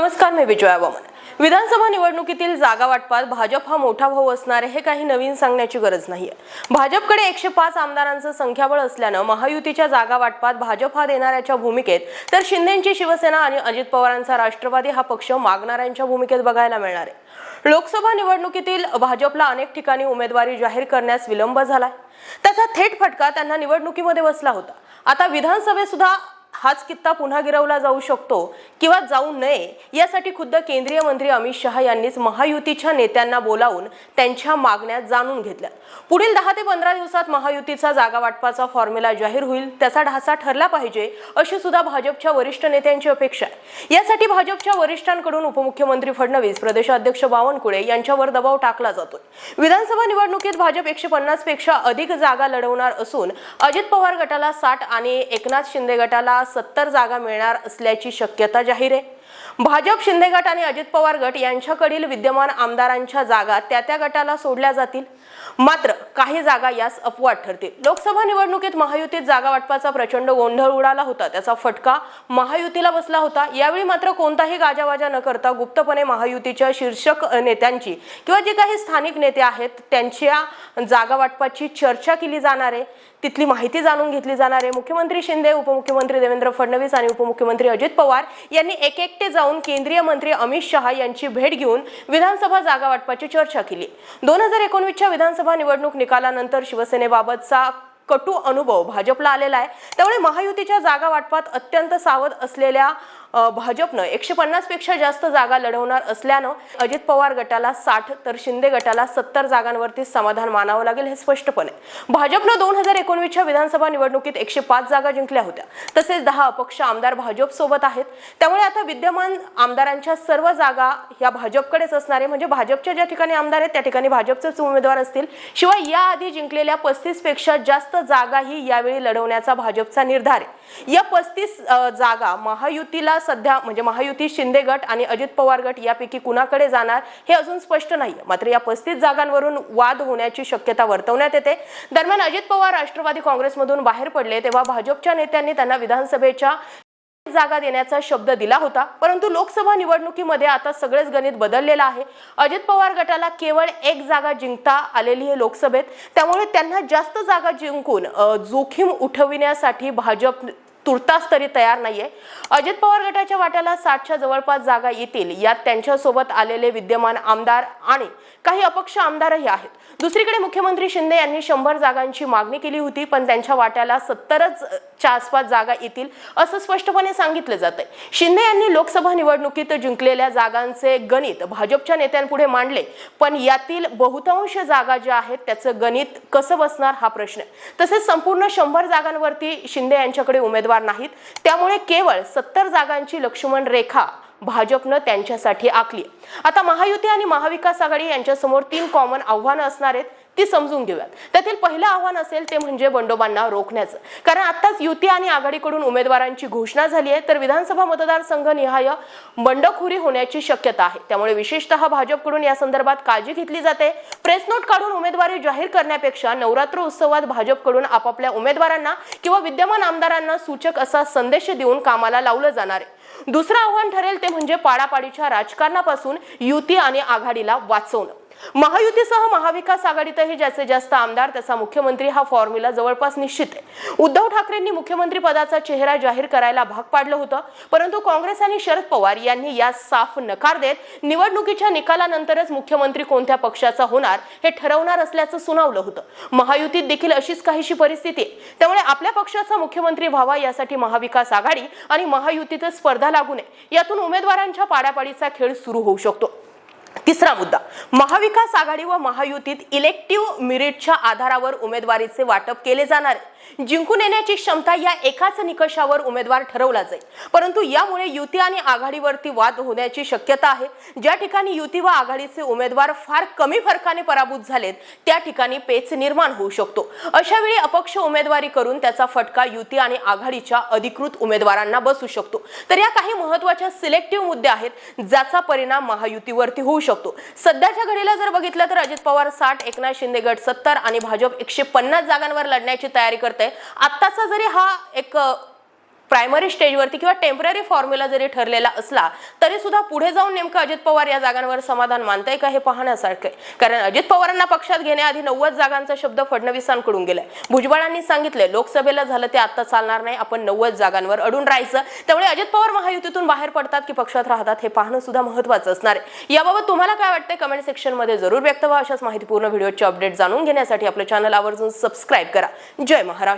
नमस्कार मी विजया वामन. विधानसभा निवडणुकीतील जागा वाटपात भाजप हा मोठा भाऊ असणार हे काही नवीन सांगण्याची गरज नाहीये. भाजपकडे एकशे पाच आमदारांचं संख्याबळ असल्यानं महायुतीच्या जागा वाटपात भाजप हा देणाऱ्याच्या भूमिकेत तर शिंदेची शिवसेना आणि अजित पवारांचा राष्ट्रवादी हा पक्ष मागणाऱ्यांच्या भूमिकेत बघायला मिळणार आहे. लोकसभा निवडणुकीतील भाजपला अनेक ठिकाणी उमेदवारी जाहीर करण्यास विलंब झालाय. त्याचा थेट फटका त्यांना निवडणुकीमध्ये बसला होता. आता विधानसभेत सुद्धा हाच कित्ता पुन्हा गिरवला जाऊ शकतो किंवा जाऊ नये यासाठी खुद्द केंद्रीय मंत्री अमित शहा यांनीच महायुतीच्या नेत्यांना बोलावून त्यांच्या मागण्या जाणून घेतल्या पुढील दहा ते पंधरा दिवसात महायुतीचा जागा वाटपाचा फॉर्म्युला जाहीर होईल त्याचा ढासा ठरला पाहिजे अशी सुद्धा भाजपच्या वरिष्ठ नेत्यांची अपेक्षा आहे. यासाठी भाजपच्या वरिष्ठांकडून उपमुख्यमंत्री फडणवीस प्रदेशाध्यक्ष बावनकुळे यांच्यावर दबाव टाकला जातोय. विधानसभा निवडणुकीत भाजप एकशे पन्नासपेक्षा अधिक जागा लढवणार असून अजित पवार गटाला साठ आणि एकनाथ शिंदे गटाला सत्तर जागा मिळणार असल्याची शक्यता जाहीर आहे. भाजप शिंदे गट आणि अजित पवार गट यांच्याकडील विद्यमान आमदारांच्या जागा त्या त्या गटाला सोडल्या जातील. मात्र काही जागा यास अपवाद ठरतील. लोकसभा निवडणुकीत महायुतीत जागा वाटपाचा प्रचंड गोंधळ उडाला होता. त्याचा फटका महायुतीला बसला होता. यावेळी मात्र कोणताही गाजावाजा न करता गुप्तपणे महायुतीच्या शीर्षक नेत्यांची किंवा जे काही स्थानिक नेते आहेत त्यांच्या जागा वाटपाची चर्चा केली जाणार आहे. तिथली माहिती जाणून घेतली जाणार आहे. मुख्यमंत्री शिंदे उपमुख्यमंत्री देवेंद्र फडणवीस आणि उपमुख्यमंत्री अजित पवार यांनी एक एकटे जाऊन केंद्रीय मंत्री अमित शहा यांची भेट घेऊन विधानसभा जागा वाटपाची चर्चा केली. दोन हजार एकोणवीसच्या विधानसभा निवडणूक निकालानंतर शिवसेनेबाबतचा कटू अनुभव भाजपला आलेला आहे. त्यामुळे महायुतीच्या जागा वाटपात अत्यंत सावध असलेल्या भाजपनं एकशे पन्नासपेक्षा जास्त जागा लढवणार असल्यानं अजित पवार गटाला साठ तर शिंदे गटाला सत्तर जागांवरती समाधान मानावं लागेल हे स्पष्टपणे. भाजपनं दोन हजार एकोणवीसच्या विधानसभा निवडणुकीत एकशे पाच जागा जिंकल्या होत्या. तसेच दहा अपक्ष आमदार भाजप सोबत आहेत. त्यामुळे आता विद्यमान आमदारांच्या सर्व जागा या भाजपकडेच असणार आहे म्हणजे भाजपच्या ज्या ठिकाणी आमदार आहेत त्या ठिकाणी भाजपचेच उमेदवार असतील. शिवाय याआधी जिंकलेल्या पस्तीसपेक्षा जास्त जागाही यावेळी लढवण्याचा भाजपचा निर्धार आहे. या पस्तीस जागा महायुतीला सध्या म्हणजे महायुती शिंदे गट आणि अजित पवार गट यापैकी कुणाकडे जाणार हे अजून स्पष्ट नाही मात्र या पस्तीस जागांवरून वाद होण्याची शक्यता वर्तवण्यात येते. दरम्यान अजित पवार राष्ट्रवादी काँग्रेसमधून बाहेर पडले तेव्हा भाजपच्या नेत्यांनी त्यांना विधानसभेच्या जागा देण्याचा शब्द दिला होता. परंतु लोकसभा निवडणुकीमध्ये आता सगळेच गणित बदललेलं आहे. अजित पवार गटाला केवळ एक जागा जिंकता आलेली आहे लोकसभेत. त्यामुळे त्यांना जास्त जागा जिंकून जोखीम उठविण्यासाठी भाजप तुर्तास तरी तयार नाहीये. अजित पवार गटाच्या वाट्याला साठच्या जवळपास जागा येतील. यात त्यांच्यासोबत आलेले विद्यमान आमदार आणि काही अपक्ष आमदारही आहेत. दुसरीकडे मुख्यमंत्री शिंदे यांनी शंभर जागांची मागणी केली होती पण त्यांच्या वाट्याला सत्तरच च्या आसपास जागा येतील असं स्पष्टपणे सांगितलं जातंय. शिंदे यांनी लोकसभा निवडणुकीत जिंकलेल्या जागांचे गणित भाजपच्या नेत्यांपुढे मांडले पण यातील बहुतांश जागा ज्या आहेत त्याचं गणित कसं बसणार हा प्रश्न. तसेच संपूर्ण शंभर जागांवरती शिंदे यांच्याकडे उमेदवार नाहीत. त्यामुळे केवळ सत्तर जागांची लक्ष्मण रेखा भाजपनं त्यांच्यासाठी आखली आता महायुती आणि महाविकास आघाडी यांच्यासमोर तीन कॉमन आव्हानं असणार आहेत. ती समजून घेऊयात. त्यातील पहिलं आव्हान असेल ते म्हणजे बंडोबांना रोखण्याचं. कारण आत्ताच युती आणि आघाडीकडून उमेदवारांची घोषणा झाली आहे तर विधानसभा मतदारसंघ निहाय बंडखोरी होण्याची शक्यता आहे. त्यामुळे विशेषतः भाजपकडून या संदर्भात काळजी घेतली जाते. प्रेस नोट काढून उमेदवारी जाहीर करण्यापेक्षा नवरात्र उत्सवात भाजपकडून आपापल्या उमेदवारांना किंवा विद्यमान आमदारांना सूचक असा संदेश देऊन कामाला लावलं जाणार आहे. दुसरं आव्हान ठरेल ते म्हणजे पाडापाडीच्या राजकारणापासून युती आणि आघाडीला वाचवणं. महायुतीसह महाविकास आघाडीतही ज्याचे जास्त आमदार त्याचा मुख्यमंत्री हा फॉर्म्युला जवळपास निश्चित आहे. उद्धव ठाकरेंनी मुख्यमंत्री पदाचा चेहरा जाहीर करायला भाग पाडलं होतं परंतु काँग्रेस आणि शरद पवार यांनी या साफ नकार देत निवडणुकीच्या निकालानंतरच मुख्यमंत्री कोणत्या पक्षाचा होणार हे ठरवणार असल्याचं सुनावलं होतं. महायुतीत देखील अशीच काहीशी परिस्थिती आहे. त्यामुळे आपल्या पक्षाचा मुख्यमंत्री व्हावा यासाठी महाविकास आघाडी आणि महायुतीतच स्पर्धा लागू नये. यातून उमेदवारांच्या पाडापाडीचा खेळ सुरू होऊ शकतो. तिसरा मुद्दा महाविकास आघाडी व महायुतीत इलेक्टिव्ह मिरिटच्या आधारावर उमेदवारीचे वाटप केले जाणार आहे. जिंकून येण्याची क्षमता या एकाच निकषावर उमेदवार ठरवला जाईल. परंतु यामुळे युती आणि आघाडीवरती वाद होण्याची शक्यता आहे. ज्या ठिकाणी युती व आघाडीचे उमेदवार फार कमी फरकाने पराभूत झालेत त्या ठिकाणी पेच निर्माण होऊ शकतो. अशा वेळी अपक्ष उमेदवारी करून त्याचा फटका युती आणि आघाडीच्या अधिकृत उमेदवारांना बसू शकतो. तर या काही महत्त्वाच्या सिलेक्टिव्ह मुद्दे आहेत ज्याचा परिणाम महायुतीवरती होऊ शकतो. सध्याच्या घडीला जर बघितलं तर अजित पवार साठ एकनाथ शिंदे गट सत्तर आणि भाजप एकशे पन्नास जागांवर लढण्याची तयारी करत आत्ताचा जरी हा एक प्रायमरी स्टेजवरती किंवा टेंपररी फॉर्म्युला जरी ठरलेला असला तरी सुद्धा पुढे जाऊन नेमकं अजित पवार या जागांवर समाधान मानताय का हे पाहण्यासारखं आहे. कारण अजित पवारांना पक्षात घेण्याआधी नव्वद जागांचा शब्द फडणवीसांकडून गेलाय. भुजबळांनी सांगितले लोकसभेला झालं ते आता चालणार नाही आपण नव्वद जागांवर अडून राहायचं. त्यामुळे अजित पवार महायुतीतून बाहेर पडतात की पक्षात राहतात हे पाहणं सुद्धा महत्वाचं असणार आहे. याबाबत तुम्हाला काय वाटतंय? कमेंट सेक्शनमध्ये जरूर व्यक्त व्हा. अशाच माहितीपूर्ण व्हिडिओचे अपडेट जाणून घेण्यासाठी आपलं चॅनल आवर्जून सबस्क्राईब करा. जय महाराष्ट्र.